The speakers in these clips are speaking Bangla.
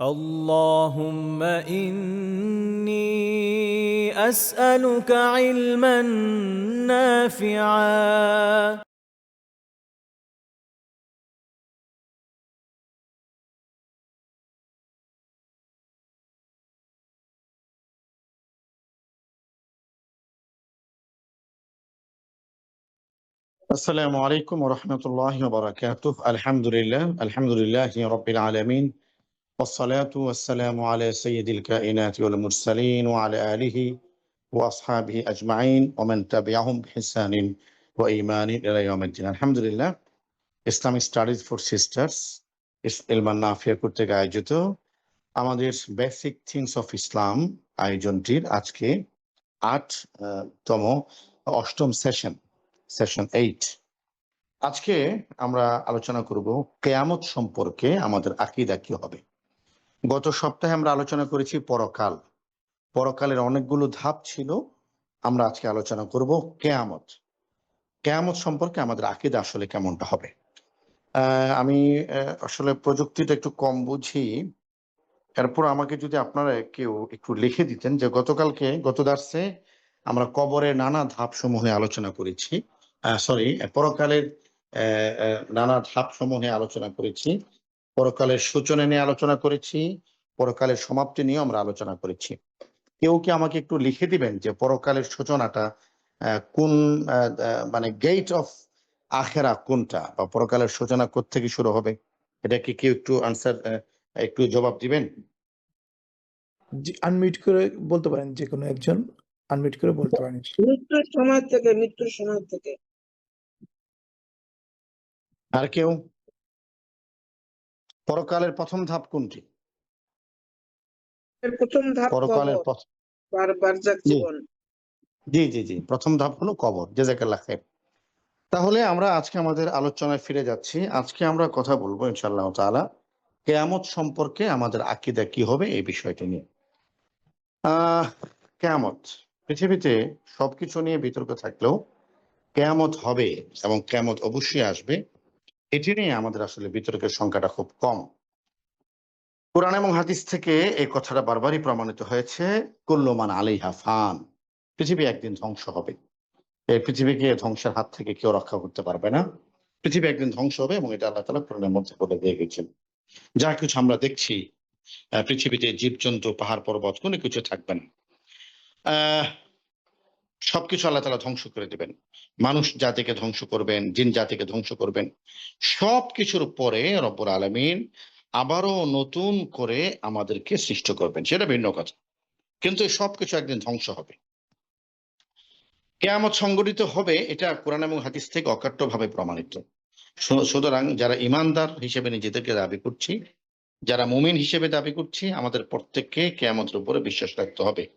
اللهم إني أسألك علما نافعا. السلام عليكم ورحمة الله وبركاته. الحمد لله. الحمد لله رب العالمين. والصلاة والسلام على سيد الكائنات والمرسلين وعلى آله وأصحابه أجمعين ومن تبعهم بإحسان وإيمان إلى يوم الدين الحمد لله Islamic studies for sisters Ilman Nafia কর্তৃক আয়োজিত আমাদের বেসিক থিংস অফ ইসলাম আয়োজনটির আজকে আট আহ, তম অষ্টম সেশন সেশন এইট আজকে আমরা আলোচনা করব কেয়ামত সম্পর্কে আমাদের আকিদা কি হবে গত সপ্তাহে আমরা আলোচনা করেছি পরকাল। পরকালের অনেকগুলো ধাপ ছিল। আমরা আজকে আলোচনা করব কেয়ামত। কেয়ামত সম্পর্কে আমাদের আকিদা আসলে কেমনটা হবে? আমি আসলে প্রযুক্তিটা একটু কম বুঝি। এরপর আমাকে যদি আপনারা কেউ একটু লিখে দিতেন যে গতকালকে, গত দার্সে আমরা কবরের নানা ধাপ সমূহে আলোচনা করেছি। সরি পরকালের নানা ধাপ সমূহে আলোচনা করেছি। পরকালের সূচনা নিয়ে আলোচনা করেছি পরকালের সমাপ্তি নিয়ে আমরা আলোচনা করেছি। কেউ কি আমাকে একটু লিখে দিবেন যে পরকালের সূচনাটা কোন মানে গেট অফ আখেরা কোনটা বা পরকালের সূচনা থেকে শুরু হবে? এটা কি কেউ একটু আনসার একটু জবাব দিবেন? আনমিউট করে বলতে পারেন যে কোনো একজন। আনমিউট করে বলতে পারেন। মৃত্যুর সময় থেকে মৃত্যুর সময় থেকে। আর কেউ? পরকালের প্রথম ধাপ কোনটি? প্রথম ধাপ পরকালের কবর, প্রথ- বার বারজাক জীবন। জি জি জি। প্রথম ধাপ হলো কবর জেজাকাল্লাহ খায়ের তাহলে আমরা আজকে আমাদের আলোচনায় ফিরে যাচ্ছি। আজকে আমরা কথা বলব ইনশাআল্লাহ তাআলা কেয়ামত সম্পর্কে আমাদের আকিদা কি হবে এই বিষয়টি নিয়ে। আহ কেয়ামত। পৃথিবীতে সবকিছু নিয়ে বিতর্ক থাকলেও কেয়ামত হবে এবং কেয়ামত অবশ্যই আসবে। এটি নিয়ে আমাদের আসলে বিতর্কের সংখ্যাটা খুব কম। কোরআন এবং হাদিস থেকে এই কথাটা বারবারই প্রমাণিত হয়েছে, কুল্লমান আলিহা ফান। পৃথিবী একদিন ধ্বংস হবে। এই পৃথিবীকে ধ্বংসের হাত থেকে কেউ রক্ষা করতে পারবে না। পৃথিবী একদিন ধ্বংস হবে এবং এটা আল্লাহ তালা কোরআনের মধ্যে বলে দিয়ে গেছেন। যা কিছু আমরা দেখছি পৃথিবীতে জীবজন্তু, পাহাড় পর্বত, কোনো কিছু থাকবে না। আহ সবকিছু আল্লাহ তালা ধ্বংস করে দেবেন। মানুষ জাতিকে ধ্বংস করবেন, জিন জাতিকে ধ্বংস করবেন। সবকিছুর পরে রব্বুর আলমিন আবারও নতুন করে আমাদেরকে সৃষ্টি করবেন। সেটা ভিন্ন কথা। কিন্তু সবকিছু একদিন ধ্বংস হবে। কেয়ামত সংগঠিত হবে, এটা কোরআন এবং হাদিস থেকে অকাট্যভাবে প্রমাণিত। সুতরাং যারা ইমানদার হিসেবে নিজেদেরকে দাবি করছি, যারা মুমিন হিসেবে দাবি করছি, আমাদের প্রত্যেককে কেয়ামতের উপরে বিশ্বাস রাখতে হবে।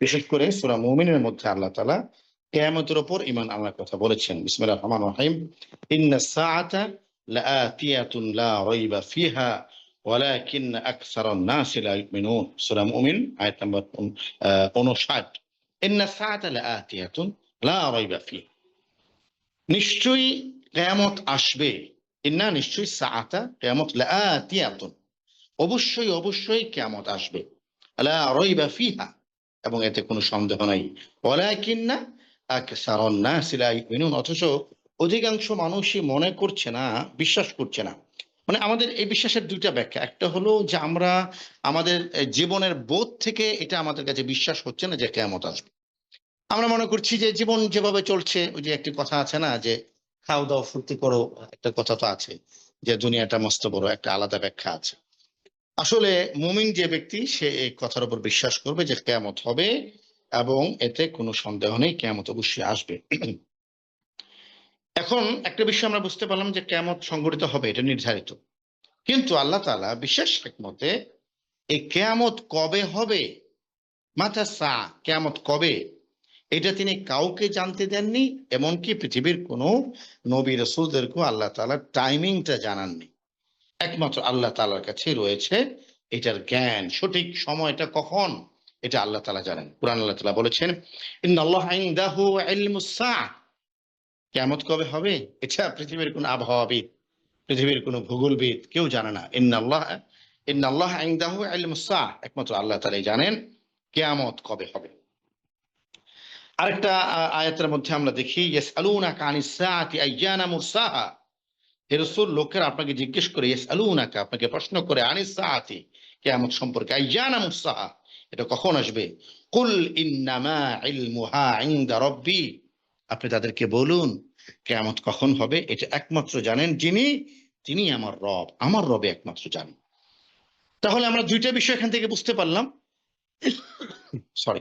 বিশেষ করে সুরা মুমিনের মধ্যে আল্লাহ তালা কেয়ামতের উপর ইমান আনার কথা বলেছেন। বিসমিল্লাহির রহমানির রহিম। ইন্না সাআতা লাআতিয়াতুন লা রাইবা ফিহা ওয়ালাকিন আকসারান নাসি লা ইউমিনুন। সূরা মুমিন আয়াত নম্বর উন- আহ, 59 ইন্না সাআতা লাআতিয়াতুন লা রাইবা ফিহা। নিশ্চয়ই কিয়ামত আসবে। ইন্না নিশ্চয়ই সাআতা কিয়ামত লাআতিয়াতুন অবশ্যই অবশ্যই কিয়ামত আসবে। লা রাইবা ফিহা। এবং এতে কোনো সন্দেহ নাই। লা ইউমিনুন, অথচ অধিকাংশ মানুষই মনে করছে না, বিশ্বাস করছে না। মানে আমাদের এই বিশ্বাসের দুইটা ব্যাখ্যা। একটা হলো যে আমরা আমাদের জীবনের বোধ থেকে এটা আমাদের কাছে বিশ্বাস হচ্ছে না যে কেয়ামত আসবে। আমরা মনে করছি যে জীবন যেভাবে চলছে, ওই যে একটি কথা আছে না যে খাও দাও ফুর্তি করো, একটা কথা তো আছে যে দুনিয়াটা মস্ত বড়, একটা আলাদা ব্যাখ্যা আছে। আসলে মুমিন যে ব্যক্তি, সে এই কথার উপর বিশ্বাস করবে যে কেয়ামত হবে এবং এতে কোনো সন্দেহ নেই, কেয়ামত অবশ্যই আসবে। এখন একটা বিষয় আমরা বুঝতে পারলাম যে কেয়ামত সংঘটিত হবে, এটা নির্ধারিত। কিন্তু আল্লাহ তাআলা বিশেষ একমতে এই কেয়ামত কবে হবে, মাথা সা, কেয়ামত কবে, এটা তিনি কাউকে জানতে দেননি, এমনকি পৃথিবীর কোনো নবী রসুলদেরকেও আল্লাহ তাআলা টাইমিংটা জানাননি। একমাত্র আল্লাহ তাআলার কাছে রয়েছে। এটার জ্ঞান, সঠিক সময়টা কখন? এটা আল্লাহ তাআলা জানেন। কুরআন আল্লাহ তাআলা বলেছেন কেয়ামত কবে হবে? এটা পৃথিবীর কোন আবহাওয়াবিদ, পৃথিবীর কোন ভূগোলবিদ কেউ জানে না। ইলমুস সাআহ। একমাত্র আল্লাহ তাআলাই জানেন কেয়ামত কবে হবে। আরেকটা আয়াতের মধ্যে আমরা দেখি, ইয়াসআলুনাকা আনিস সাআতি আইয়ানা মুরসাহা। হে রাসূল লোকেরা আপনাকে জিজ্ঞেস করে, ইয়াসআলুনাকা? আপনাকে প্রশ্ন করে আনিস সাআতি? কিয়ামত সম্পর্কে, আইয়ানা মুরসাহা এটা কখন আসবে? কুল ইন্নামা ইলমুহা ইনদা রাব্বি। আপনি তাদেরকে বলুন, কিয়ামত কখন হবে? এটা একমাত্র জানেন যিনি, তিনি আমার রব। আমার রবে একমাত্র জানেন তাহলে আমরা দুইটা বিষয় এখান থেকে বুঝতে পারলাম। সরি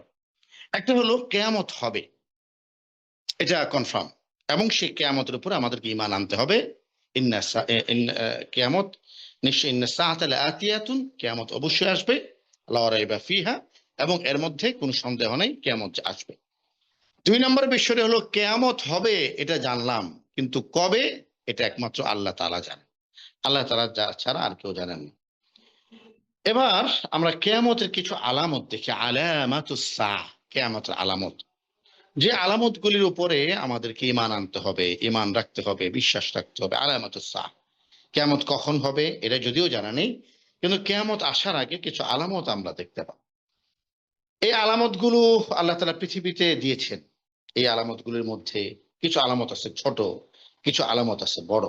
একটা হলো, কেয়ামত হবে। এটা কনফার্ম এবং সেই কেয়ামতের উপর আমাদেরকে ইমান আনতে হবে। কেয়ামত নিশ্চয় ইন্না সাআতা লাআতিয়াতুন কেয়ামত অবশ্যই আসবে লা ফিহা এবং এর মধ্যে কোনো সন্দেহ নেই কেয়ামত আসবে। দুই নম্বর বিষয়টা হলো কেয়ামত হবে এটা জানলাম, কিন্তু কবে এটা একমাত্র আল্লাহ তাআলা জানেন। আল্লাহ তাআলা যা- ছাড়া আর কেউ জানেন না। এবার আমরা কেয়ামতের কিছু আলামত দেখি। আলামাতুস সাহ কেয়ামতের আলামত। যে আলামতগুলির উপরে আমাদেরকে ইমান আনতে হবে ইমান রাখতে হবে, বিশ্বাস রাখতে হবে আলামাতুস সাহ। কেয়ামত কখন হবে এটা যদিও জানা নেই, কিন্তু কেয়ামত আসার আগে কিছু আলামত আমরা দেখতে পাব। এই আলামতগুলো আল্লাহ তাআলা পৃথিবীতে দিয়েছেন। এই আলামতগুলির মধ্যে কিছু আলামত আছে ছোট, কিছু আলামত আছে বড়।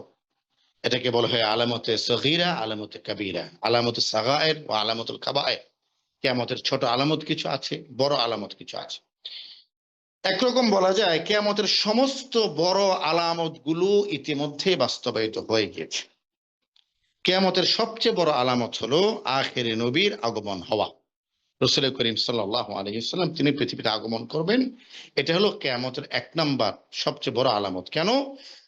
এটাকে বলা হয় আলামতে সগীরা, আলামতে কাবীরা, আলামতে সাগায়ের ও আলামতুল কাবায়ের। কেয়ামতের ছোট আলামত কিছু আছে, বড় আলামত কিছু আছে। একরকম বলা যায়, কেয়ামতের সমস্ত বড় আলামতগুলো ইতিমধ্যে বাস্তবায়িত হয়ে গিয়েছে। কেয়ামতের সবচেয়ে বড় আলামত হলো আখেরে নবীর আগমন হওয়া। রসুল করিম সাল্লাহ আলহিসাল্লাম তিনি পৃথিবীতে আগমন করবেন। এটা হলো কেয়ামতের এক নাম্বার সবচেয়ে বড় আলামত। কেন?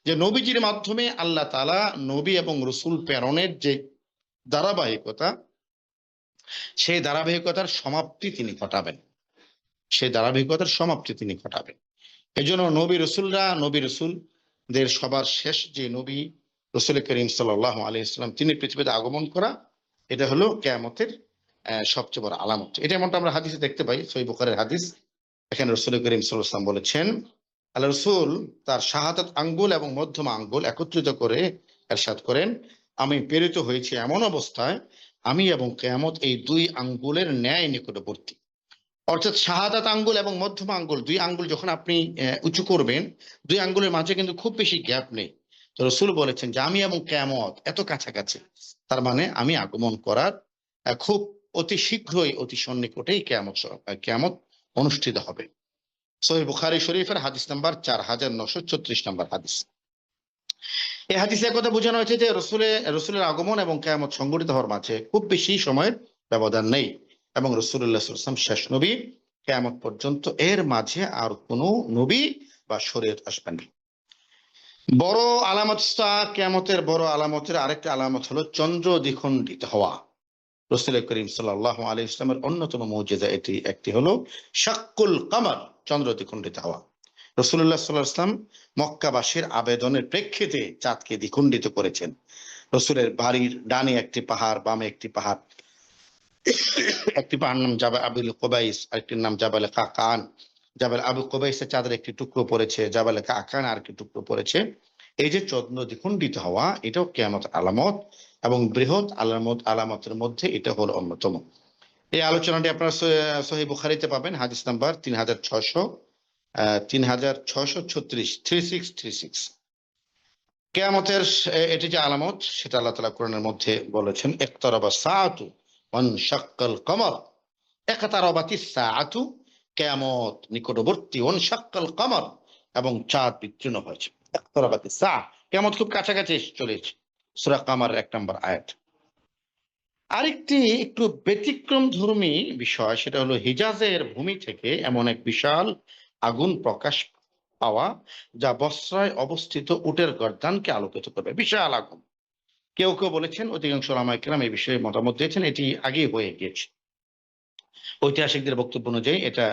যে নবীজির মাধ্যমে আল্লাহ তালা নবী এবং রসুল প্রেরণের যে ধারাবাহিকতা, সেই ধারাবাহিকতার সমাপ্তি তিনি ঘটাবেন। সেই ধারাবাহিকতার সমাপ্তি তিনি ঘটাবেন। এই জন্য নবী রসুলরা, নবী রসুলদের সবার শেষ যে নবী রসুল করিম সাল্লাহ আলি ইসলাম তিনি পৃথিবীতে আগমন করা, এটা হলো কেয়ামতের সবচেয়ে বড় আলামত। এটা এমনটা আমরা হাদিসে দেখতে পাই সই বুখারের হাদিস। এখানে রসুল করিম সাল্লাম বলেছেন, আল্লাহ রসুল তার শাহাদাত আঙ্গুল এবং মধ্যমা আঙ্গুল একত্রিত করে এরশাদ করেন, আমি প্রেরিত হয়েছি এমন অবস্থায়, আমি এবং কেয়ামত এই দুই আঙ্গুলের ন্যায় নিকটবর্তী। অর্থাৎ শাহাদাত আঙ্গুল এবং মধ্যম আঙ্গুল দুই আঙ্গুল যখন আপনি উঁচু করবেন দুই আঙ্গুলের মাঝে কিন্তু খুব বেশি গ্যাপ নেই। তো রসুল বলেছেন যে আমি এবং কেয়ামত এত কাছাকাছি। তার মানে আমি আগমন করার খুব অতি শীঘ্রই অতি সন্নিকটেই আহ, কেয়ামত অনুষ্ঠিত হবে। সহি বুখারি শরীফের হাদিস নাম্বার চার হাজার নশো ছত্রিশ নাম্বার হাদিস। এই হাদিসে কথা বোঝানো হয়েছে যে রসুলের রসুলের আগমন এবং কেয়ামত সংগঠিত হওয়ার মাঝে খুব বেশি সময়ের ব্যবধান নেই। এবং রসুল্লাহ শেষ নবী, কেয়ামত পর্যন্ত এর মাঝে আর কোনো নবী বা শরীয়ত আসবেন বড় আলামত কেয়ামতের বড় আলামতের আরেকটা আলামত হলো চন্দ্র দ্বিখণ্ডিত হওয়া। রসুল করিম সাল্লাহ আলী ইসলামের অন্যতম মৌজেদা এটি একটি হলো শাক্কুল কামার চন্দ্র দ্বিখণ্ডিত হওয়া রসুল্লাহ সাল্লাহ ইসলাম মক্কাবাসীর আবেদনের প্রেক্ষিতে চাঁদকে দ্বিখণ্ডিত করেছেন। রসুলের বাড়ির ডানে একটি পাহাড়, বামে একটি পাহাড়। একটি পাহাড় নাম জাবাল আবুল কোবাইস আরেকটির নাম জাবাল কাকান। জাবাল আবু কোবাইসের চাঁদের একটি টুকরো পড়েছে, জাবাল কাকান আর একটি টুকরো পড়েছে। এই যে চন্দ্র দ্বিখণ্ডিত হওয়া, এটাও কেয়ামত আলামত এবং বৃহৎ আলামত, আলামতের মধ্যে এটা হলো অন্যতম। এই আলোচনাটি আপনারা সহি- বুখারিতে পাবেন, হাদিস নাম্বার তিন হাজার ছশো তিন হাজার ছশো ছত্রিশ থ্রি সিক্স থ্রি সিক্স কেয়ামতের এটি যে আলামত, সেটা আল্লাহ তালা কোরআনের মধ্যে বলেছেন একতরবা সাআতু। কেয়ামত নিকটবর্তী ওয়ান শাক্কাল কমর এবং চাঁদ বিচ্ছিন্ন হয়েছে। সা, কেয়ামত খুব কাছাকাছি চলেছে সূরা কামার এক নম্বর আয়াত। আরেকটি একটু ব্যতিক্রম ধর্মী বিষয়, সেটা হলো হিজাজের ভূমি থেকে এমন এক বিশাল আগুন প্রকাশ পাওয়া, যা বস্রায় অবস্থিত উটের গর্দানকে আলোকিত করবে। বিশাল আগুন। কেউ কেউ বলেছেন, অধিকাংশ রামায়িকরাম এই বিষয়ে মতামত দিয়েছেন, এটি আগেই হয়ে গিয়েছে। ঐতিহাসিকদের বক্তব্য অনুযায়ী এটা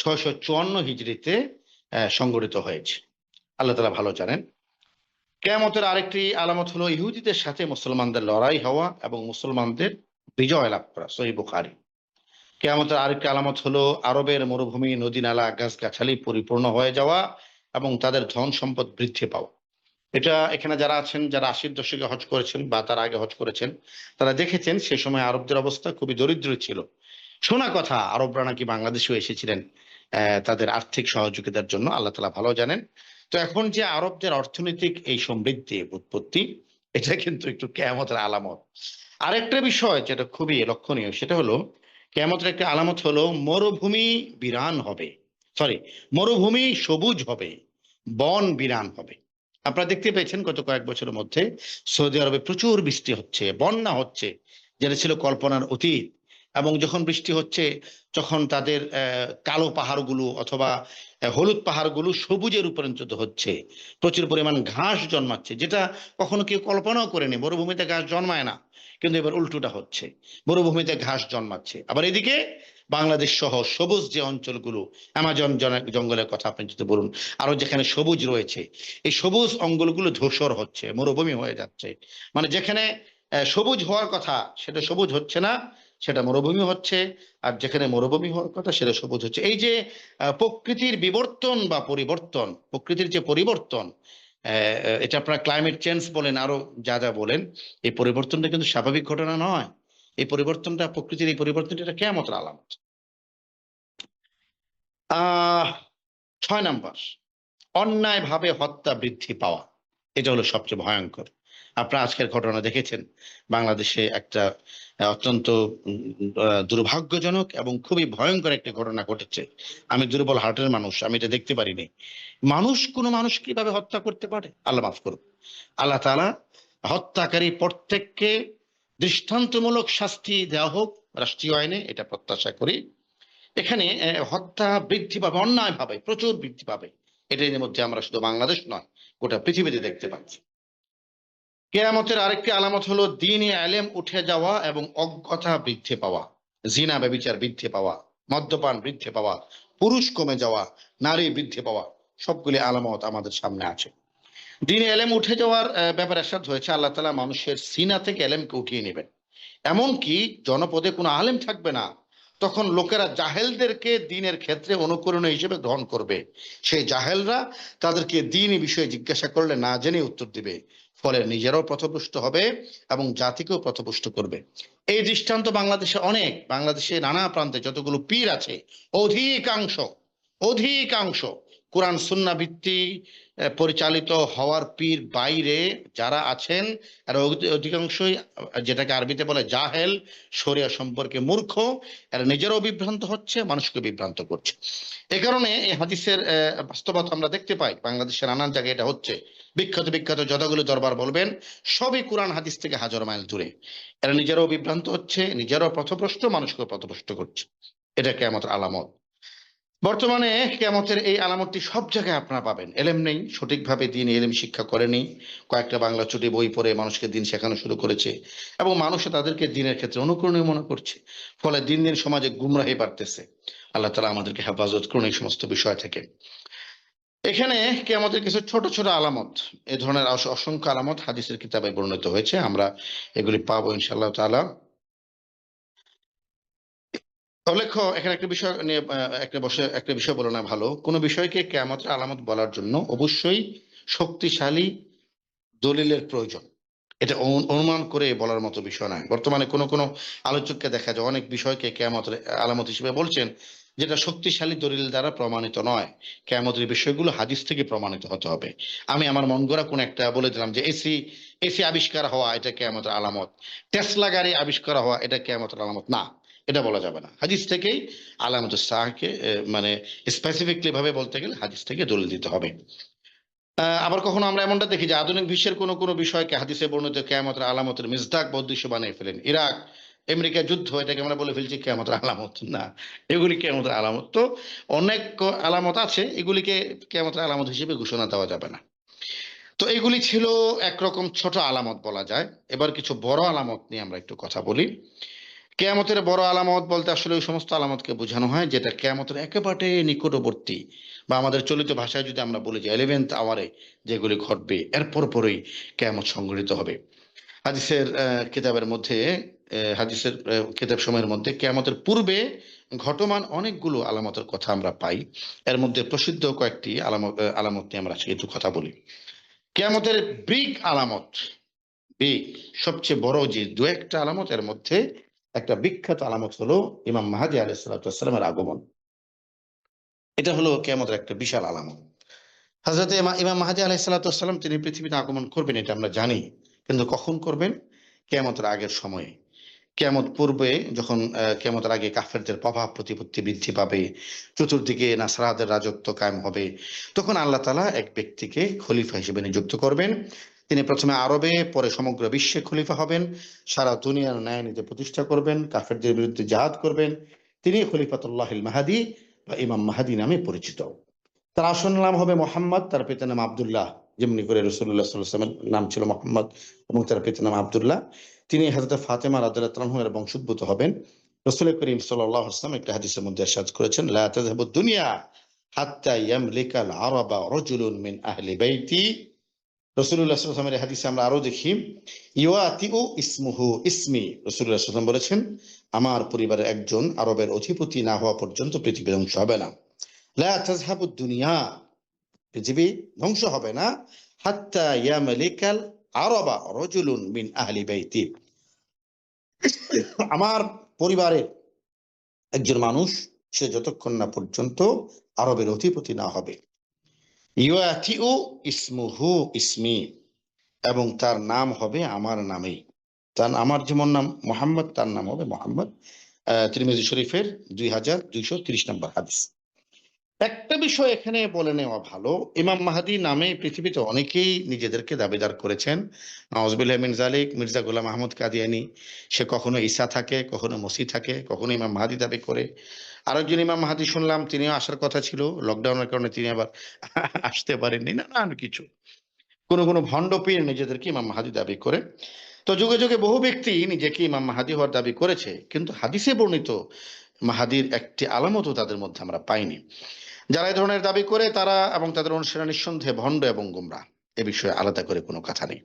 ছয়শো চুয়ান্ন হিজড়িতে সংগঠিত হয়েছে। আল্লাহ তালা ভালো জানেন। কেয়ামতের আরেকটি আলামত হলো ইহুদিদের সাথে মুসলমানদের লড়াই হওয়া এবং মুসলমানদের বিজয় লাভ করা, সহি বুখারি। কেয়ামতের আরেকটি আলামত হলো আরবের মরুভূমি, নদী, নালা, গাছগাছালি পরিপূর্ণ হয়ে যাওয়া এবং তাদের ধন সম্পদ বৃদ্ধি পাওয়া। এটা এখানে যারা আছেন, যারা আশির দশকে হজ করেছেন বা তার আগে হজ করেছেন, তারা দেখেছেন সে সময় আরবদের অবস্থা খুবই দরিদ্র ছিল। শোনা কথা, আরবরা নাকি বাংলাদেশেও এসেছিলেন তাদের আর্থিক সহযোগিতার জন্য, আল্লাহ তালা ভালো জানেন। তো এখন যে আরবদের অর্থনৈতিক এই সমৃদ্ধি, উৎপত্তি, এটা কিন্তু একটু কেয়ামতের আলামত। আরেকটা বিষয় যেটা খুবই লক্ষণীয়, সেটা হলো, কেয়ামতের একটা আলামত হলো, মরুভূমি বিরান হবে। সরি মরুভূমি সবুজ হবে, বন বিরান হবে। আপনারা দেখতে পেয়েছেন গত কয়েক বছরের মধ্যে সৌদি আরবে প্রচুর বৃষ্টি হচ্ছে, বন্যা হচ্ছে, যেটা ছিল কল্পনার অতীত। এবং যখন বৃষ্টি হচ্ছে, তখন তাদের কালো পাহাড়গুলো অথবা হলুদ পাহাড়গুলো সবুজে রূপান্তরিত হচ্ছে। প্রচুর পরিমাণ ঘাস জন্মাচ্ছে, যেটা কখনো কেউ কল্পনাও করেনি। মরুভূমিতে ঘাস জন্মায় না, কিন্তু এবার উল্টোটা হচ্ছে। মরুভূমিতে ঘাস জন্মাচ্ছে। আবার এদিকে বাংলাদেশ সহ সবুজ যে অঞ্চলগুলো, অ্যামাজন জন- জঙ্গলের কথা আপনি যদি বলুন আরও যেখানে সবুজ রয়েছে, এই সবুজ অঙ্গলগুলো ধূসর হচ্ছে, মরুভূমি হয়ে যাচ্ছে। মানে যেখানে সবুজ হওয়ার কথা, সেটা সবুজ হচ্ছে না, সেটা মরুভূমি হচ্ছে, আর যেখানে মরুভূমি হওয়ার কথা, সেটা সবুজ হচ্ছে। এই যে প্রকৃতির বিবর্তন বা পরিবর্তন, প্রকৃতির যে পরিবর্তন এটা আপনারা ক্লাইমেট চেঞ্জ বলেন আরও যা যা বলেন, এই পরিবর্তনটা কিন্তু স্বাভাবিক ঘটনা নয়। এই পরিবর্তনটা, প্রকৃতির এই পরিবর্তনটা, এটা কেমতের আলামত। আহ, ছয় নাম্বার, অন্যায়ভাবে হত্যা বৃদ্ধি পাওয়া। এটা হলো সবচেয়ে ভয়ঙ্কর। আপনারা আজকের ঘটনা দেখেছেন। বাংলাদেশে একটা অত্যন্ত দুর্ভাগ্যজনক এবং খুবই ভয়ঙ্কর একটি ঘটনা ঘটেছে। আমি দুর্বল হার্টের মানুষ, আমি এটা দেখতে পারিনি। মানুষ কোনো মানুষ কীভাবে হত্যা করতে পারে? আল্লাহ মাফ করুন আল্লাহ তাআলা হত্যাকারী প্রত্যেককে দৃষ্টান্তমূলক শাস্তি দেওয়া হোক, রাষ্ট্রীয় আইনে এটা প্রত্যাশা করি। এখানে হত্যা বৃদ্ধি পাবে, অন্যায় ভাবে প্রচুর বৃদ্ধি পাবে। এটার মধ্যে আমরা শুধু বাংলাদেশ নয়, গোটা পৃথিবীতে দেখতে পাচ্ছি। কেয়ামতের আরেকটি আলামত হলো দিনে আলেম উঠে যাওয়া এবং অজ্ঞতা বৃদ্ধি পাওয়া, জিনা, ব্যবিচার বৃদ্ধি পাওয়া, মদ্যপান বৃদ্ধি পাওয়া, পুরুষ কমে যাওয়া, নারী বৃদ্ধি পাওয়া, সবগুলি আলামত আমাদের সামনে আছে। দিনে এলেম উঠে যাওয়ার ব্যাপারে এরশাদ হয়েছে। আল্লাহ তালা মানুষের সিনা থেকে এলেমকে উঠিয়ে নেবেন। এমনকি জনপদে কোনো আলেম থাকবে না, তখন লোকেরা জাহেলদেরকে দিনের ক্ষেত্রে অনুকরণ হিসেবে গ্রহণ করবে। সেই জাহেলরা তাদেরকে দিনই বিষয়ে জিজ্ঞাসা করলে না জেনে উত্তর দিবে। ফলে নিজেরাও পথভ্রষ্ট হবে এবং জাতিকেও পথভ্রষ্ট করবে। এই দৃষ্টান্ত বাংলাদেশে অনেক। বাংলাদেশে নানা প্রান্তে যতগুলো পীর আছে, অধিকাংশ অধিকাংশ কোরআন সুন্না ভিত্তি পরিচালিত হওয়ার পীর বাইরে যারা আছেন আর অধিকাংশই, যেটাকে আরবিতে বলে জাহেল, শরিয়া সম্পর্কে মূর্খ, এরা নিজেরাও বিভ্রান্ত হচ্ছে, মানুষকে বিভ্রান্ত করছে। এ কারণে এই হাদিসের বাস্তবতা আমরা দেখতে পাই, বাংলাদেশের নানান জায়গায় এটা হচ্ছে, বিখ্যাত বিখ্যাত যতগুলো দরবার বলবেন, সবই কোরআন হাদিস থেকে হাজার মাইল দূরে। এরা নিজেরাও বিভ্রান্ত হচ্ছে, নিজেরাও পথভ্রষ্ট মানুষকে পথভ্রষ্ট করছে। এটা কেমতের আলামত। বর্তমানে কেমতের এই আলামতটি সব জায়গায় আপনারা পাবেন। এলেম নেই, সঠিকভাবে দিন এলেম শিক্ষা করেনি। কয়েকটা বাংলা ছুটি বই পড়ে মানুষকে দিন শেখানো শুরু করেছে এবং মানুষ তাদেরকে দিনের ক্ষেত্রে অনুকরণীয় মনে করছে। ফলে দিন দিন সমাজে গুমরাহি বাড়তেছে। আল্লাহ তালা আমাদেরকে হেফাজত করুন এই সমস্ত বিষয় থেকে। এখানে কি আমাদের কিছু ছোট ছোট আলামত। এ ধরনের অসংখ্য আলামত হাদিসের কিতাবে বর্ণিত হয়েছে। আমরা এগুলি পাবো ইনশাআল্লাহ তাআলা। উল্লেখ্য এখানে একটা বিষয় নিয়ে একটা বসে, একটা বিষয় বলে না ভালো। কোনো বিষয়কে কেয়ামতের আলামত বলার জন্য অবশ্যই শক্তিশালী দলিলের প্রয়োজন। এটা অনুমান করে বলার মতো বিষয় নয়। বর্তমানে কোনো কোনো আলোচককে দেখা যায়, অনেক বিষয়কে কেয়ামতের আলামত হিসেবে বলছেন, যেটা শক্তিশালী দলিল দ্বারা প্রমাণিত নয়। কেয়ামতের বিষয়গুলো হাদিস থেকে প্রমাণিত হতে হবে। আমি আমার মন গড়া কোন একটা বলে দিলাম যে এসি এসি আবিষ্কার হওয়া এটা কেয়ামতের আলামত। টেসলা গাড়ি আবিষ্কার হওয়া এটা কেয়ামতের আলামত না। এটা বলা যাবে না। হাদিস থেকেই আলামত শাহকে মানে স্পেসিফিকলি ভাবে বলতে গেলে হাদিস থেকে দলিল দিতে হবে। আবার কখনো আমরা এমনটা দেখি যে আধুনিক বিশ্বের কোনো কোনো বিষয়কে হাদিসে বর্ণিত কেয়ামতের আলামতের মিজদাক বদৃশ্য বানিয়ে ফেলেন। ইরাক, আমেরিকা যুদ্ধ, এটাকে আমরা বলে ফেলছি কেয়ামতের আলামত। না, এগুলি কেয়ামতের আলামত। তো অনেক আলামত আছে, এগুলিকে কেয়ামতের আলামত হিসেবে ঘোষণা দেওয়া যাবে না। তো এগুলি ছিল একরকম ছোট আলামত বলা যায়। এবার কিছু বড় আলামত নিয়ে আমরা একটু কথা বলি। কেয়ামতের বড় আলামত বলতে আসলে ওই সমস্ত আলামতকে বোঝানো হয়, যেটা কেয়ামতের একেবারে নিকটবর্তী বা আমাদের চলিত ভাষায় যদি আমরা বলি যে এলেভেন্থ আওয়ারে যেগুলি ঘটবে এরপর পরই কেয়ামত সংঘটিত হবে। হাদিসের কিতাবের মধ্যে হাদিসের কিতাব সময়ের মধ্যে কেয়ামতের পূর্বে ঘটমান অনেকগুলো আলামতের কথা আমরা পাই। এর মধ্যে প্রসিদ্ধ কয়েকটি আলামত আলামত নিয়ে আমরা একটু কথা বলি। কেয়ামতের বিগ আলামত বিগ সবচেয়ে বড় যে দু একটা আলামত, এর মধ্যে একটা বিখ্যাত আলামত হলো ইমাম মাহাদি আলাইসালামের আগমন। এটা হলো কেয়ামতের একটা বিশাল আলামত। হাজরত ইমাম মাহাদি আলাইসালাম তিনি পৃথিবীতে আগমন করবেন এটা আমরা জানি, কিন্তু কখন করবেন? কেয়ামতের আগের সময়ে। কেয়ামত পূর্বে যখন কেয়ামতের আগে কাফেরদের প্রভাব, প্রতিপত্তি বৃদ্ধি পাবে, চতুর্দিকে নাসরাদের রাজত্ব কায়েম হবে, তখন আল্লাহ তালা এক ব্যক্তিকে খলিফা হিসেবে নিযুক্ত করবেন। তিনি প্রথমে আরবে, পরে সমগ্র বিশ্বে খলিফা হবেন। সারা দুনিয়ার ন্যায় নিজে প্রতিষ্ঠা করবেন, কাফেরদের বিরুদ্ধে জাহাদ করবেন। তিনি খলিফাতুল্লাহিল মাহাদি বা ইমাম মাহাদি নামে পরিচিত। তার আসল নাম হবে মোহাম্মদ, তার পিতার নাম আবদুল্লাহ, যেমনি করে রসুল্লাহ সাল্লামের নাম ছিল মোহাম্মদ এবং তার পিতার নাম আবদুল্লাহ। তিনি হাজরত ফাতেমা রাদিয়াল্লাহু এর বংশোদ্ভূত হবেন। রসুল করিম সাল্লাল্লাহু আলাইহি ওয়াসাল্লাম একটা হাদিসের মধ্যে ইরশাদ করেছেন, লা তাযহাবু দুনিয়া হাত্তা ইয়ামলিকাল আরাবা রাজুলুন মিন আহলি বাইতি। রসুল্লাহ সাল্লামের হাদিসে আমরা আরও দেখি, ইউআতিউ ইসমুহু, ইসমি। রসুল্লাহ সাল্লাম বলেছেন, আমার পরিবারের একজন আরবের অধিপতি না হওয়া পর্যন্ত পৃথিবী ধ্বংস হবে না। লা দুনিয়া, পৃথিবী ধ্বংস হবে না। হাত্তা ইয়ামলিকাল আরাবা রাজুলুন মিন আহলি বাইতি। আমার পরিবারের একজন মানুষ, সে যতক্ষণ না পর্যন্ত আরবের অধিপতি না হবে। ইউআতিউ ইসমুহু ইসমি, এবং তার নাম হবে আমার নামেই। তার আমার যেমন নাম মোহাম্মদ, তার নাম হবে মোহাম্মদ তিরমিজি শরীফের দুই হাজার দুইশো তিরিশ নম্বর হাদিস। একটা বিষয় এখানে বলে নেওয়া ভালো। ইমাম মাহাদি নামে পৃথিবীতে অনেকেই নিজেদেরকে দাবিদার করেছেন। নওয়াজবিল্লাহ মিন জালিক মির্জা গোলাম আহমদ কাদিয়ানি, সে কখনো ঈসা থাকে, কখনো মসি থাকে, কখনো ইমাম মাহাদি দাবি করে। আরেকজন ইমাম মাহাদি শুনলাম, তিনিও আসার কথা ছিল। লকডাউনের কারণে তিনি আবার আসতে পারেননি না না কিছু। কোন কোন পীর নিজেদেরকে ইমাম মাহাদি দাবি করে। তো যুগে যুগে বহু ব্যক্তি নিজেকে ইমাম মাহাদি হওয়ার দাবি করেছে, কিন্তু হাদিসে বর্ণিত মাহাদির একটি আলামতও তাদের মধ্যে আমরা পাইনি। যারা এই ধরনের দাবি করে, তারা এবং তাদের অনুসারী নিঃসন্দেহে ভণ্ড এবং গুমরা। এ বিষয়ে আলাদা করে কোনো কথা নেই।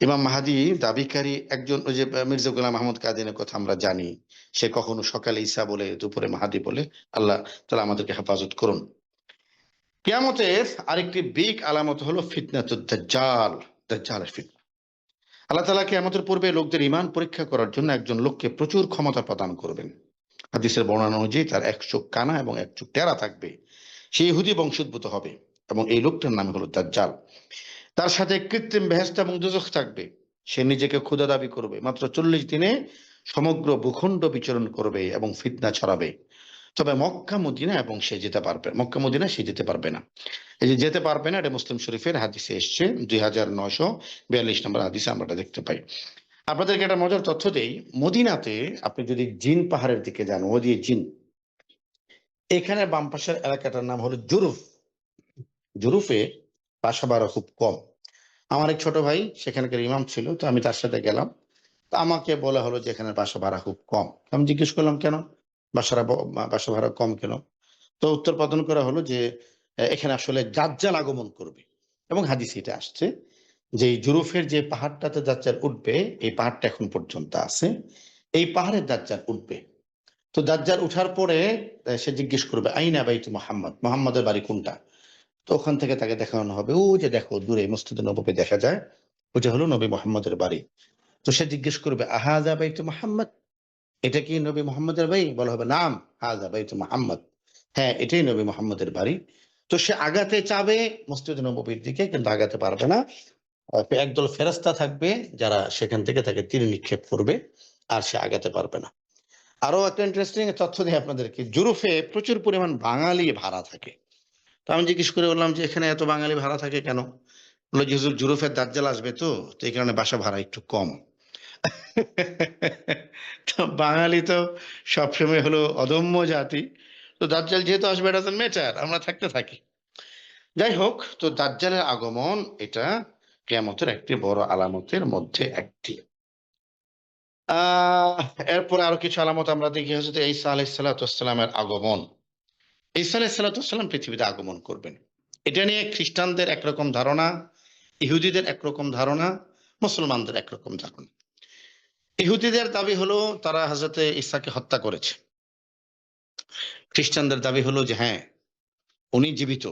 ইমাম মাহাদি দাবিকারী একজন, ওই যে মির্জা গোলাম আহমদ কাদিনের কথা আমরা জানি, সে কখনো সকালে ঈসা বলে, দুপুরে মাহাদি বলে, আল্লাহ তালা আমাদেরকে হেফাজত করুন। কিয়ামতের আরেকটি বিগ আলামত হলো ফিতনাতুদ দাজ্জাল, দাজ্জালের ফিতনা। আল্লাহ তাআলা কিয়ামতের পূর্বে লোকদের ইমান পরীক্ষা করার জন্য একজন লোককে প্রচুর ক্ষমতা প্রদান করবেন। হাদিসের বর্ণনা অনুযায়ী তার এক চোখ কানা এবং এক চোখ টেরা থাকবে। সে ইহুদি বংশোদ্ভূত হবে এবং এই লোকটার নাম হলো দাজ্জাল। তার সাথে কৃত্রিম বেহেস্তা এবং দুজখ থাকবে। সে নিজেকে ক্ষুদা দাবি করবে। মাত্র চল্লিশ দিনে সমগ্র ভূখণ্ড বিচরণ করবে এবং ফিতনা ছড়াবে। তবে মক্কা, মদিনা এবং সে যেতে পারবে, মক্কা, মদিনা সে যেতে পারবে না। এই যে যেতে পারবে না, এটা মুসলিম শরীফের হাদিসে এসছে। দুই হাজার নয়শো বিয়াল্লিশ নম্বর হাদিসে আমরা এটা দেখতে পাই। আপনাদেরকে একটা মজার তথ্য দেই। মদিনাতে আপনি যদি জিন পাহাড়ের দিকে যান ওদি জিন এখানে বাম পাশের এলাকাটার নাম হলো জুরুফ। জুরুফে বাসা বাড়া খুব কম। আমার এক ছোট ভাই সেখানকার ইমাম ছিল, তো আমি তার সাথে গেলাম। তো আমাকে বলা হলো যে এখানে বাসা ভাড়া খুব কম। আমি জিজ্ঞেস করলাম, কেন? বাসারা বাসা ভাড়া কম কেন? তো উত্তর প্রদান করা হলো যে এখানে আসলে জাজ্জাল আগমন করবে। এবং হাদিসে এটা আসছে যে জুরুফের যে পাহাড়টাতে দাজ্জাল উঠবে, এই পাহাড়টা এখন পর্যন্ত আছে। এই পাহাড়ের দাজ্জাল উঠবে। তো দাজ্জাল উঠার পরে সে জিজ্ঞেস করবে, আইনা বাইতু মোহাম্মদ? মোহাম্মদের বাড়ি কোনটা? তো ওখান থেকে তাকে দেখানো হবে, ও যে দেখো, দূরে মসজিদ নবী দেখা যায় ওটা হলো নবী মোহাম্মদের বাড়ি। তো সে জিজ্ঞেস করবে আহাজা বাইতু মোহাম্মদ? এটা কি নবী মোহাম্মদের বাড়ি? বলা হবে, নাম হাজা বাইতু মোহাম্মদ। হ্যাঁ এটাই নবী মোহাম্মদের বাড়ি। তো সে আগাতে চাবে মসজিদ নবীর দিকে, কিন্তু আগাতে পারবে না। একদল ফেরাস্তা থাকবে যারা সেখান থেকে তাকে তীর নিক্ষেপ করবে, আর সে আগাতে পারবে না। আরও একটা ইন্টারেস্টিং তথ্য দিই আপনাদেরকে। জুরুফে প্রচুর পরিমাণ বাঙালি ভাড়া থাকে। তো আমি জিজ্ঞেস করে বললাম যে, এখানে এত বাঙালি ভাড়া থাকে কেন? বলল, যে জুরুফের দাজ্জাল আসবে তো তো এই কারণে বাসা ভাড়া একটু কম। তো বাঙালি তো সবসময় হলো অদম্য জাতি। তো দাজ্জাল যেহেতু আসবে, এটা মেটার আমরা থাকতে থাকি। যাই হোক, তো দাজ্জালের আগমন এটা কেমতের একটি বড় আলামতের মধ্যে একটি। আহ, এরপরে আরও কিছু আলামত আমরা দেখি হচ্ছে ঈসা আলাইসালামের আগমন। ঈসা আলাইসালাম পৃথিবীতে আগমন করবেন। এটা নিয়ে খ্রিস্টানদের একরকম ধারণা, ইহুদিদের একরকম ধারণা, মুসলমানদের একরকম ধারণা। ইহুদিদের দাবি হলো তারা হাজরতে ঈসাকে হত্যা করেছে। খ্রিস্টানদের দাবি হলো যে হ্যাঁ উনি জীবিত।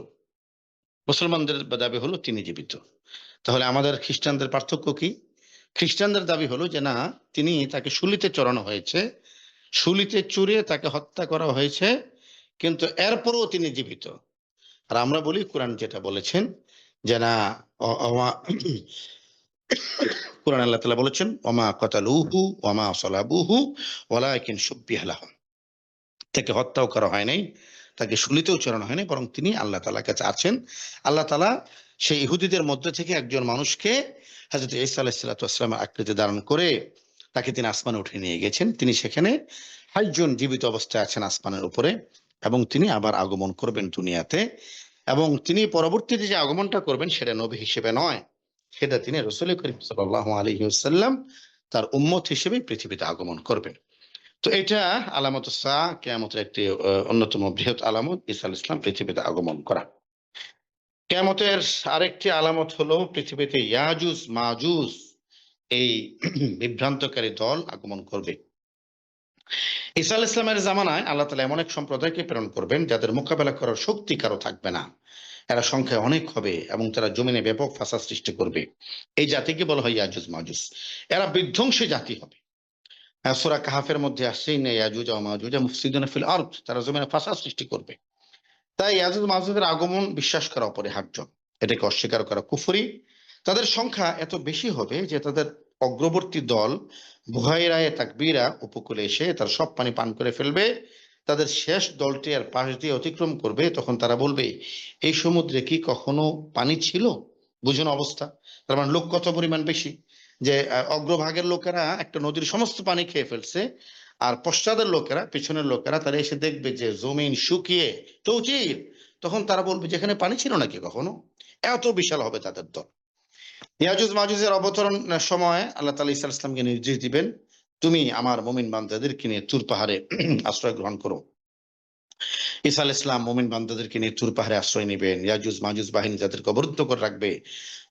মুসলমানদের দাবি হলো তিনি জীবিত। তাহলে আমাদের খ্রিস্টানদের পার্থক্য কি? খ্রিস্টানদের দাবি হলো যে, না, তিনি তাকে শুলিতে চড়ানো হয়েছে। শুলিতে চুরে তাকে হত্যা করা হয়েছে, কিন্তু এরপরও তিনি জীবিত। আর আমরা বলি, কোরআন যেটা বলেছেন যে, না কোরআন আল্লাহ তালা বলেছেন, ওমা কতালুহু, ওমা সলাবুহু ওলাকিন সুব্বিহালাহম তাকে হত্যাও করা হয় নাই, তাকে শুলিতেও চড়ানো হয়নি বরং তিনি আল্লাহ তালার কাছে আছেন। আল্লাহ তালা সেই ইহুদিদের মধ্যে থেকে একজন মানুষকে হাজরত ইসা আলাহিসাল্লামের আকৃতি ধারণ করে তাকে তিনি আসমানে উঠে নিয়ে গেছেন। তিনি সেখানে হাইজন জীবিত অবস্থায় আছেন আসমানের উপরে এবং তিনি আবার আগমন করবেন দুনিয়াতে এবং তিনি পরবর্তীতে যে আগমনটা করবেন সেটা নবী হিসেবে নয়। সেটা তিনি রসুল করিম সাল্লাহ আলহিউসাল্লাম তার উম্মত হিসেবে পৃথিবীতে আগমন করবেন। তো এটা আলামত সা কেয়ামতের একটি অন্যতম বৃহৎ আলামত আল ইসলাম পৃথিবীতে আগমন করা। কেয়ামতের আরেকটি আলামত হলো পৃথিবীতে ইয়াজুজ, মাজুজ এই বিভ্রান্তকারী দল আগমন করবে। আল ইসলামের জামানায় আল্লাহ তালা এমন এক সম্প্রদায়কে প্রেরণ করবেন যাদের মোকাবেলা করার শক্তি কারও থাকবে না। এরা সংখ্যায় অনেক হবে এবং তারা জমিনে ব্যাপক ফাঁসা সৃষ্টি করবে। এই জাতিকে বলা হয় ইয়াজুজ, মাজুজ। এরা বিধ্বংসী জাতি হবে। সূরা কাহাফের মধ্যে আসছেই না ইয়াজুজ ও মাজুজ মুফসিদুন ফিল আরদ, তারা জমিনে ফাঁসা সৃষ্টি করবে। তাই ইয়াজুজ মাজুজের আগমন বিশ্বাস করা অপরিহার্য। এটাকে অস্বীকার করা কুফরি। তাদের সংখ্যা এত বেশি হবে যে তাদের অগ্রবর্তী দল বুহাইরায় তাকবীরা উপকূলে এসে তার সব পানি পান করে ফেলবে। তাদের শেষ দলটি আর পাশ দিয়ে অতিক্রম করবে, তখন তারা বলবে, এই সমুদ্রে কি কখনো পানি ছিল? বুঝুন অবস্থা। তার মানে লোক কত পরিমাণ বেশি? যে অগ্রভাগের লোকেরা একটা নদীর সমস্ত পানি খেয়ে ফেলছে আর পশ্চাদের লোকেরা, পিছনের লোকেরা, তারা এসে দেখবে যে জমিন শুকিয়ে, চৌচির। তখন তারা বলবে, যেখানে পানি ছিল নাকি কখনো? এত বিশাল হবে তাদের দল। ইয়াজুজ মাজুজের অবতরণ সময় আল্লাহ তালা ইসা ইসলামকে নির্দেশ দিবেন, তুমি আমার মোমিন বান্দাদেরকে নিয়ে তুর পাহাড়ে আশ্রয় গ্রহণ করো। আল ইসলাম মোমিন বান্দাদেরকে নিয়ে তুর পাহাড়ে আশ্রয় নেবেন। ইয়াজুজ মাজুজ বাহিনী যাদেরকে অবরুদ্ধ করে রাখবে,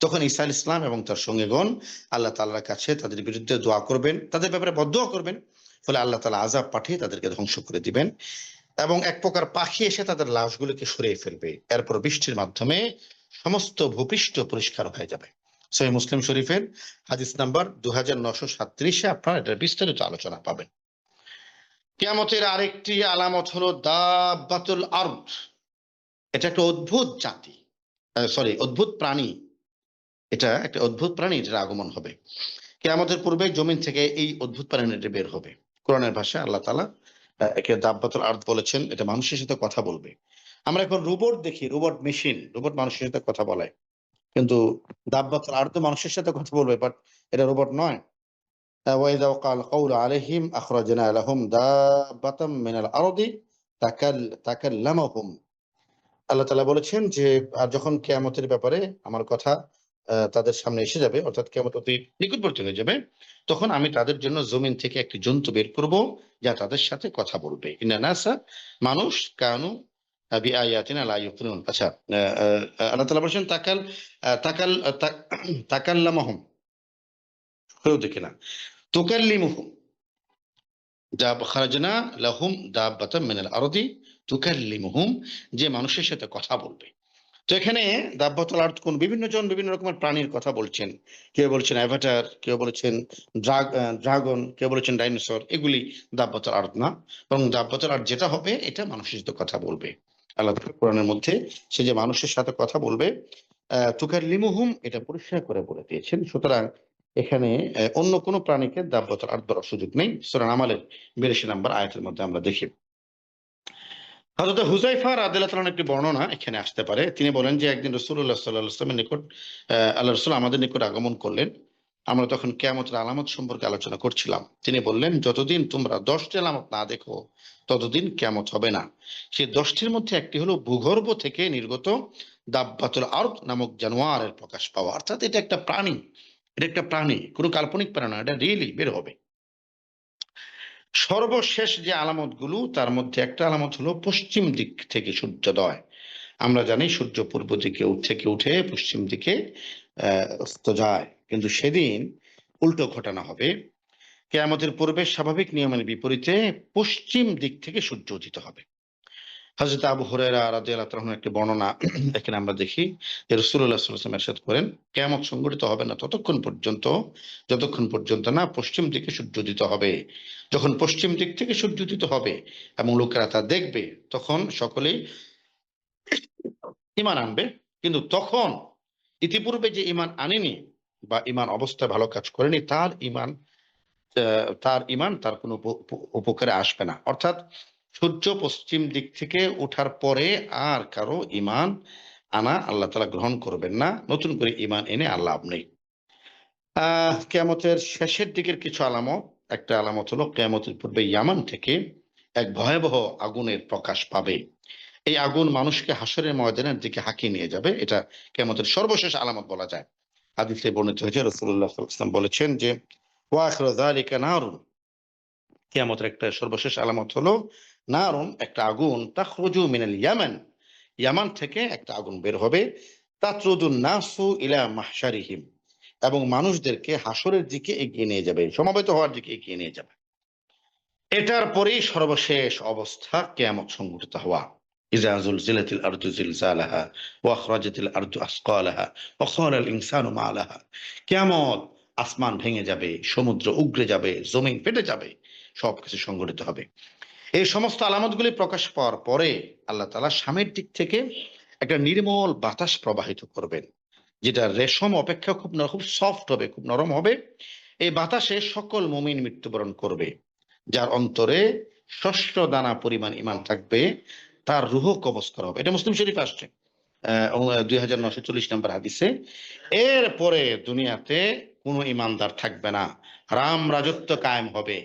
তখন আল ইসলাম এবং তার সঙ্গীগণ আল্লাহ তাআলার কাছে তাদের বিরুদ্ধে দোয়া করবেন, তাদের ব্যাপারে বদোয়া করবেন। ফলে আল্লাহ তাআলা আজাব পাঠিয়ে তাদেরকে ধ্বংস করে দিবেন এবং এক প্রকার পাখি এসে তাদের লাশগুলোকে সরিয়ে ফেলবে। এরপর বৃষ্টির মাধ্যমে সমস্ত ভূপৃষ্ঠ পরিষ্কার হয়ে যাবে। সহি মুসলিম শরীফের হাদিস নাম্বার দু হাজার নশো সাতত্রিশে আপনারা এটার বিস্তারিত আলোচনা পাবেন। কেয়ামতের আরেকটি আলামত হলো দাবাতুল আর্দ। এটা একটা অদ্ভুত জাতি সরি অদ্ভুত প্রাণী। এটা একটা অদ্ভুত প্রাণী যেটা আগমন হবে। কেয়ামতের পূর্বে জমিন থেকে এই অদ্ভুত প্রাণীটি বের হবে। কোরআনের ভাষায় আল্লাহ তালা আহ, একে দাব্বাতুল আর্দ বলেছেন এটা মানুষের সাথে কথা বলবে আমরা এখন রোবট দেখি রোবট মেশিন রোবট মানুষের সাথে কথা বলে কিন্তু দাব্বাতুল আর্দ মানুষের সাথে কথা বলবে বাট এটা রোবট নয় আহ, وإذا وقع القول عليهم أخرجنا لهم دابة من الأرض تكل تكلمهم আল্লাহ তাআলা বলেছেন যে আর যখন কেয়ামতের ব্যাপারে আমার কথা আহ, তাদের সামনে এসে যাবে, অর্থাৎ কেয়ামত অতি নিকটবর্তী হয়ে যাবে। তখন আমি তাদের জন্য জমিন থেকে একটি জন্তু বের করব, যা তাদের সাথে কথা বলবে। মানুষ কানু আচ্ছা তাকাল না। তুকাল্লিমুহুম, যে মানুষের সাথে কথা বলবে। তো এখানে দাব্বাতুল আর্থ কোন বিভিন্ন জন বিভিন্ন রকমের প্রাণীর কথা বলছেন। কেউ বলছেন অ্যাভাটার কেউ বলেছেন ড্রাগন কেউ বলেছেন ডাইনোসর এগুলি দাব্যতল আর্থ না। এবং দাব্যতল আর্থ যেটা হবে, এটা মানুষের সাথে কথা বলবে। আল্লাহ কোরআনের মধ্যে সে যে মানুষের সাথে কথা বলবে, আহ, তুকাল্লিমুহুম, এটা পরিষ্কার করে বলে দিয়েছেন। সুতরাং এখানে অন্য কোনো প্রাণীকে দাব্বাতুল আর্থ বলার সুযোগ নেই। সুরান আমালের বিরাশি নাম্বার আয়াতের মধ্যে আমরা দেখি। হযরত হুজাইফা রাদিয়াল্লাহু একটি বর্ণনা এখানে আসতে পারে। তিনি বলেন যে একদিন রাসূলুল্লাহ সাল্লাল্লাহু আলাইহি নিকট আল্লাহ রাসূল আমাদের নিকট আগমন করলেন। আমরা তখন কিয়ামতের আলামত সম্পর্কে আলোচনা করছিলাম। তিনি বললেন, যতদিন তোমরা দশটি আলামত না দেখো, ততদিন কিয়ামত হবে না। সেই দশটির মধ্যে একটি হলো ভূগর্ভ থেকে নির্গত দাব্বাতুল আর্দ নামক জানোয়ারের প্রকাশ পাওয়া। অর্থাৎ এটা একটা প্রাণী, এটা একটা প্রাণী, কোনো কাল্পনিক প্রাণী এটা রিয়েলি বের হবে। সর্বশেষ যে আলামতগুলো তার মধ্যে একটা আলামত হলো পশ্চিম দিক থেকে সূর্যোদয়। আমরা জানি সূর্য পূর্ব দিকে থেকে উঠে পশ্চিম দিকে অস্ত যায়। কিন্তু সেদিন উল্টো ঘটনা হবে। কেয়ামতের পূর্বে স্বাভাবিক নিয়মের বিপরীতে পশ্চিম দিক থেকে সূর্য উদিত হবে। হযরত আবু হুরায়রা রাদিয়াল্লাহু তাআলার একটি বর্ণনা এখানে আমরা দেখি যে আলাইহি ওয়াসাল্লাম ইরশাদ করেন, কিয়ামত সংঘটিত হবে না ততক্ষণ পর্যন্ত, যতক্ষণ পর্যন্ত না পশ্চিম দিকে সূর্য হবে। যখন পশ্চিম দিক থেকে সূর্য হবে এবং লোকেরা তা দেখবে, তখন সকলেই ইমান আনবে। কিন্তু তখন ইতিপূর্বে যে ইমান আনেনি বা ইমান অবস্থায় ভালো কাজ করেনি, তার ইমান তার ইমান তার কোনো উপ- উপ- উপকারে আসবে না। অর্থাৎ সূর্য পশ্চিম দিক থেকে ওঠার পরে আর কারও ইমান আনা আল্লাহ তালা গ্রহণ করবেন না। নতুন করে ইমান এনে আর লাভ নেই। আহ, কেয়ামতের শেষের দিকের কিছু আলামত। একটা আলামত হলো কেয়ামতের পূর্বে ইয়ামান থেকে এক ভয়াবহ আগুনের প্রকাশ পাবে। এই আগুন মানুষকে হাসরের ময়দানের দিকে হাঁকিয়ে নিয়ে যাবে। এটা কেয়ামতের সর্বশেষ আলামত বলা যায়। হাদিসে বর্ণিত হয়েছে রসুল্লাহ বলেছেন যে ওয়াখির যালিকা নারুন কিয়ামতের একটা সর্বশেষ আলামত হলো নারুন একটা আগুন তাখরুজু মিনাল ইয়ামান ইয়ামান থেকে একটা আগুন বের হবে তাতরুদুন নাসু ইলা মাহশারিহিম এবং মানুষদেরকে হাসরের দিকে এগিয়ে নিয়ে যাবে সমাবেত হওয়ার দিকে এগিয়ে নিয়ে যাবে এটার পরেই সর্বশেষ অবস্থা কেয়ামত সংঘটিত হওয়া إذا زلزلت الأرض زلزالها وأخرجت الأرض أثقالها وقال الإنسان ما لها কেয়ামত আসমান ভেঙে যাবে সমুদ্র উগরে যাবে জমিন ফেটে যাবে সবকিছু সংঘটিত হবে। এই সমস্ত আলামতগুলি প্রকাশ পাওয়ার পরে আল্লাহ তাআলা সামের দিক থেকে একটা নির্মল বাতাস প্রবাহিত করবেন, যেটা রেশম অপেক্ষা খুব খুব সফট হবে, খুব নরম হবে। এই বাতাসে সকল মুমিন মৃত্যুবরণ করবে, যার অন্তরে ষষ্ঠ দানা পরিমাণ ইমান থাকবে, তার রুহ কবজ করা হবে। এটা মুসলিম শরীফ আসছে দুই হাজার নশো চল্লিশ নম্বর হাদিসে। এরপরে দুনিয়াতে কোনো ইমানদার থাকবে না, রাম রাজত্ব কায়েম হবে।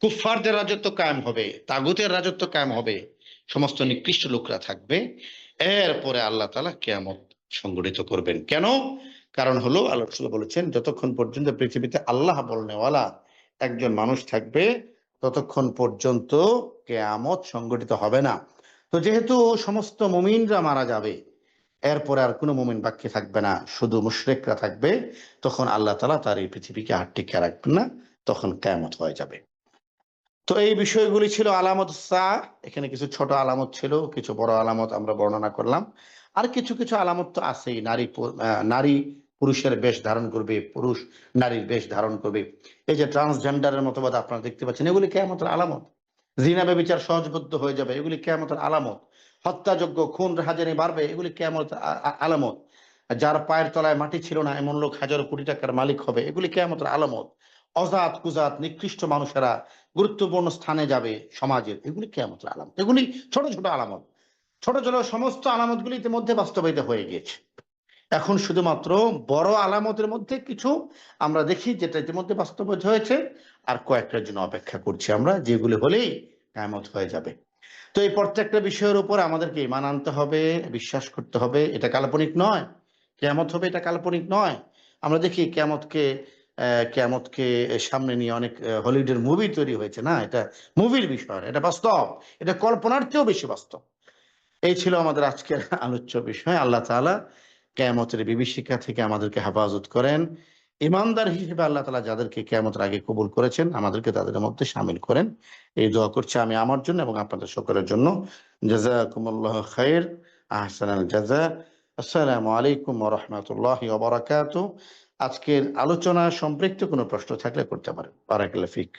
কুফফারদের রাজত্ব কায়েম হবে, তাগুতের রাজত্ব কায়েম হবে, সমস্ত নিকৃষ্ট লোকরা থাকবে। এরপরে আল্লাহ তাআলা কেয়ামত সংগঠিত করবেন। কেন? কারণ হলো আল্লাহ বলেছেন, যতক্ষণ পর্যন্ত পৃথিবীতে আল্লাহ বলনেওয়ালা একজন মানুষ থাকবে, ততক্ষণ পর্যন্ত কেয়ামত সংগঠিত হবে না। তো যেহেতু সমস্ত মুমিনরা মারা যাবে, এরপরে আর কোনো মুমিন বাক্যে থাকবে না, শুধু মুশরেকরা থাকবে, তখন আল্লাহ তাআলা তার এই পৃথিবীকে আর টিকে রাখবেন না, তখন কেয়ামত হয়ে যাবে। তো এই বিষয়গুলি ছিল আলামত সা, এখানে কিছু ছোট আলামত ছিল, কিছু বড় আলামত আমরা বর্ণনা করলাম। আর কিছু কিছু আলামত তো আছেই, নারী নারী পুরুষের বেশ ধারণ করবে, পুরুষ নারীর বেশ ধারণ করবে। এই যে ট্রান্সজেন্ডারের মতবাদ আপনারা দেখতে পাচ্ছেন, এগুলি কেয়ামতের আলামত। জিনা বিচার সহজবদ্ধ হয়ে যাবে, এগুলি কেয়ামতের আলামত। হত্যাযোগ্য খুন, হাজারি বাড়বে, এগুলি আ- আলামত। যার পায়ের তলায় মাটি ছিল না, এমন লোক হাজার কোটি টাকার মালিক হবে, এগুলি কেয়ামতের আলামত। অজাত কুজাত নিকৃষ্ট মানুষেরা গুরুত্বপূর্ণ স্থানে যাবে সমাজের। এগুলি কেয়ামতের আলামত। এগুলি ছোট ছোট আলামত। ছোট ছোট সমস্ত আলামতগুলি ইতিমধ্যে বাস্তবায়িত হয়ে গিয়েছে। এখন শুধুমাত্র বড় আলামতের মধ্যে কিছু আমরা দেখি যেটা ইতিমধ্যে বাস্তবায়িত হয়েছে, আর কয়েকটার জন্য অপেক্ষা করছি আমরা, যেগুলি হলেই কায়ামত হয়ে যাবে। তো এই প্রত্যেকটা বিষয়ের উপর আমাদেরকে ইমান আনতে হবে, বিশ্বাস করতে হবে। এটা কাল্পনিক নয়। কেয়ামত হবে এটা কাল্পনিক নয়। আমরা দেখি কেয়ামতকে কেয়ামতকে সামনে নিয়ে অনেক হলিউডের মুভি তৈরি হয়েছে, না? এটা মুভির বিষয়, এটা বাস্তব, এটা কল্পনার চেয়েও বেশি বাস্তব। এই ছিল আমাদের আজকের আলোচ্য বিষয়। আল্লাহ তাআলা কেয়ামতের বিভীষিকা থেকে আমাদেরকে হেফাজত করেন। ইমানদার হিসেবে আল্লাহ তালা যাদেরকে কেয়ামতের আগে কবুল করেছেন, আমাদেরকে তাদের মধ্যে সামিল করেন। এই দোয়া করছি আমি আমার জন্য এবং আপনাদের সকলের জন্য। জাজাকুমুল্লাহ খাইর, আহসানাল জাজা। আসসালামু আলাইকুম রাহমাতুল্লাহি আজকের আলোচনা সম্পৃক্ত কোনো প্রশ্ন থাকলে করতে পারেন। বারাকাল্লাহ ফিক